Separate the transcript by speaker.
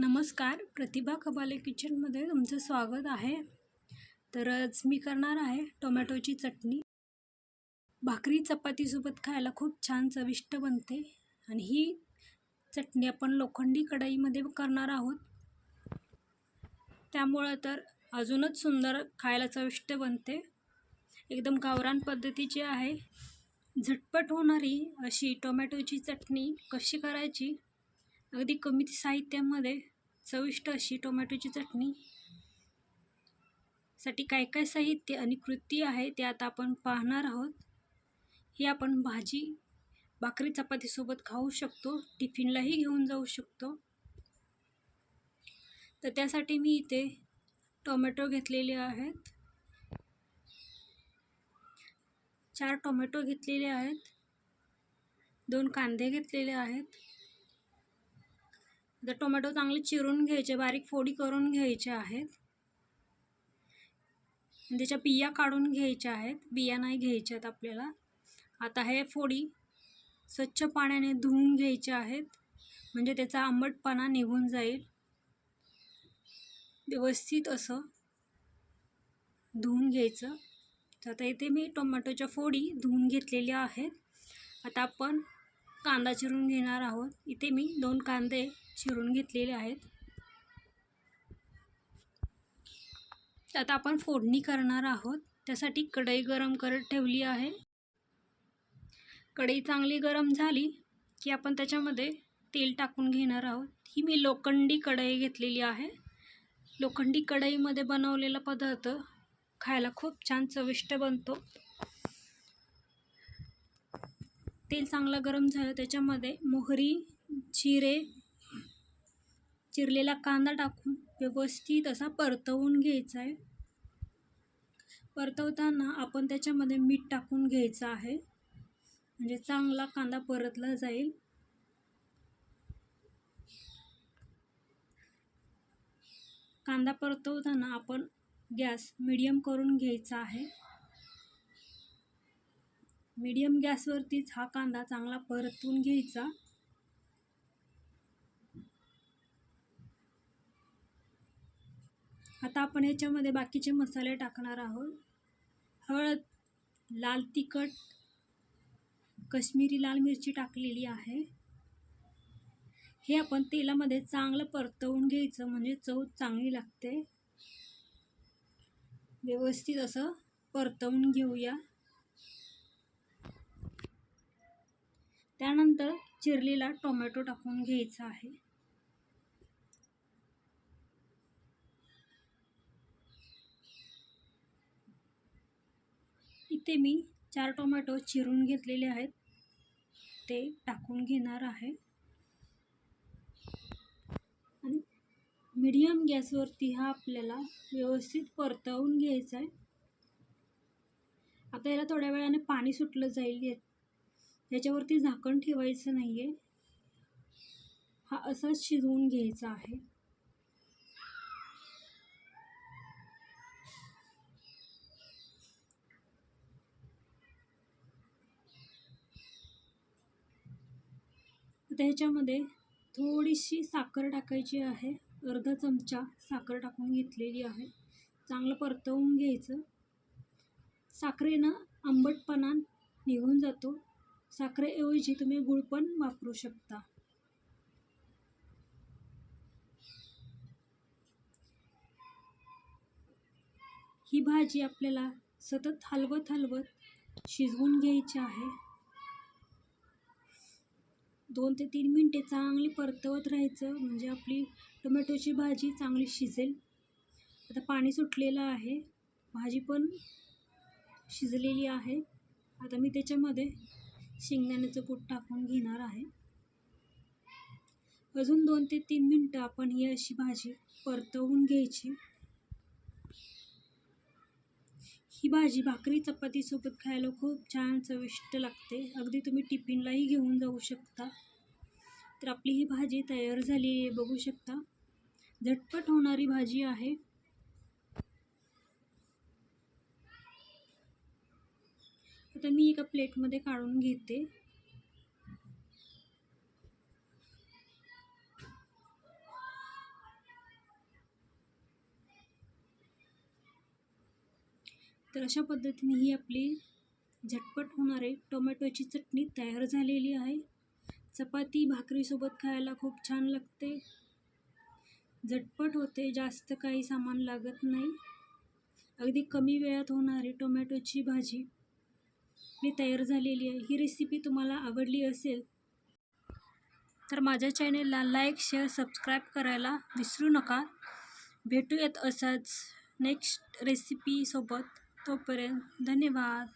Speaker 1: नमस्कार. प्रतिभा कबाले किचनमध्ये तुमचं स्वागत आहे. तरच मी करणार आहे टोमॅटोची चटणी. भाकरी चपातीसोबत खायला खूप छान चविष्ट बनते आणि ही चटणी आपण लोखंडी कढईमध्ये करणार आहोत. त्यामुळं तर अजूनच सुंदर खायला चविष्ट बनते. एकदम गावरान पद्धतीची आहे. झटपट होणारी अशी टोमॅटोची चटणी कशी करायची अगदी कमी साहित्यामध्ये चविष्ट अशी टोमॅटोची चटणी. साठी काय काय साहित्य आणि कृती आहे ते आता आपण पाहणार आहोत. ही आपण भाजी भाकरी चपातीसोबत खाऊ शकतो टिफिनलाही घेऊन जाऊ शकतो. तर त्यासाठी मी इथे टोमॅटो घेतलेले आहेत. चार टोमॅटो घेतलेले आहेत. दोन कांदे घेतलेले आहेत. तर टोमॅटो चांगले चिरून घ्यायचे बारीक फोडी करून घ्यायचे आहेत. त्याच्या बिया काढून घ्यायच्या आहेत. बिया नाही घ्यायच्या आहेत आपल्याला. आता हे फोडी स्वच्छ पाण्याने धुवून घ्यायच्या आहेत. म्हणजे त्याचा आंबटपणा निघून जाईल. व्यवस्थित असं धुवून घ्यायचं. तर आता इथे मी टोमॅटोच्या फोडी धुवून घेतलेल्या आहेत. आता आपण कांदा चिरून घेणार आहोत. इथे मी दोन कांदे चिरून घेतलेले आहेत. आता आपण फोडणी करणार आहोत. त्यासाठी कढई गरम करत ठेवली आहे. कढई चांगली गरम झाली की आपण त्याच्यामध्ये तेल टाकून घेणार आहोत. ही मी लोखंडी कढई घेतलेली आहे. लोखंडी कढईमध्ये बनवलेला पदार्थ खायला खूप छान चविष्ट बनतो. तेल चांगलं गरम झालं त्याच्यामध्ये मोहरी जिरे चिरलेला कांदा टाकून व्यवस्थित असा परतवून घ्यायचा आहे. परतवताना आपण त्याच्यामध्ये मीठ टाकून घ्यायचं आहे. म्हणजे चांगला कांदा परतला जाईल. कांदा परतवताना आपण गॅस मिडियम करून घ्यायचा आहे. मीडियम गॅसवरतीच हा कांदा चांगला परतून घ्यायचा. आता आपण याच्यामध्ये बाकीचे मसाले टाकणार आहोत. हळद लाल तिखट कश्मीरी लाल मिरची टाकलेली आहे. हे आपण तेलामध्ये चांगलं परतवून घ्यायचं म्हणजे चव चांगली लागते. व्यवस्थित असं परतवून घेऊया. त्यानंतर चिरलेला टोमॅटो टाकून घ्यायचा आहे. इथे मी चार टोमॅटो चिरून घेतलेले आहेत. ते टाकून घेणार आहे. आणि मीडियम गॅसवरती हा आपल्याला व्यवस्थित परतवून घ्यायचा आहे. आता याला थोड्या वेळाने पाणी सुटलं जाईल याच्यावरती झाकण ठेवायचं नाही आहे हा असाच शिजवून घ्यायचा आहे. त्याच्यामध्ये थोडीशी साखर टाकायची आहे. अर्धा चमचा साखर टाकून घेतलेली आहे. चांगलं परतवून घ्यायचं. साखरेनं आंबटपणा निघून जातो. साखरेऐवजी तुम्ही गुळ पण वापरू शकता. ही भाजी आपल्याला सतत हलवत हलवत शिजवून घ्यायची आहे. दोन ते तीन मिनटे चांगली परतवत राहायचं म्हणजे आपली टोमॅटोची भाजी चांगली शिजेल. आता पाणी सुटलेलं आहे. भाजी पण शिजलेली आहे. आता मी त्याच्यामध्ये शेंगदाण्याचं कूट टाकून घेणार आहे. अजून दोन ते तीन मिनटं आपण ही अशी भाजी परतवून घ्यायची. ही भाजी भाकरी चपातीसोबत खायला खूप छान चविष्ट लागते. अगदी तुम्ही टिफिनलाही घेऊन जाऊ शकता. तर आपली ही भाजी तयार झाली आहे बघू शकता. झटपट होणारी भाजी आहे. आता मी एका प्लेटमध्ये काढून घेते. तर अशा पद्धतीने ही आपली झटपट होणारे टोमॅटोची चटणी तयार झालेली आहे. चपाती भाकरीसोबत खायला खूप छान लागते. झटपट होते जास्त काही सामान लागत नाही. अगदी कमी वेळात होणारी टोमॅटोची भाजी मी तयार झालेली आहे. ही रेसिपी तुम्हाला आवडली असेल तर माझ्या चॅनेलला लाईक शेअर सबस्क्राईब करायला विसरू नका. भेटूयात असाच नेक्स्ट रेसिपीसोबत तोपर्यंत धन्यवाद.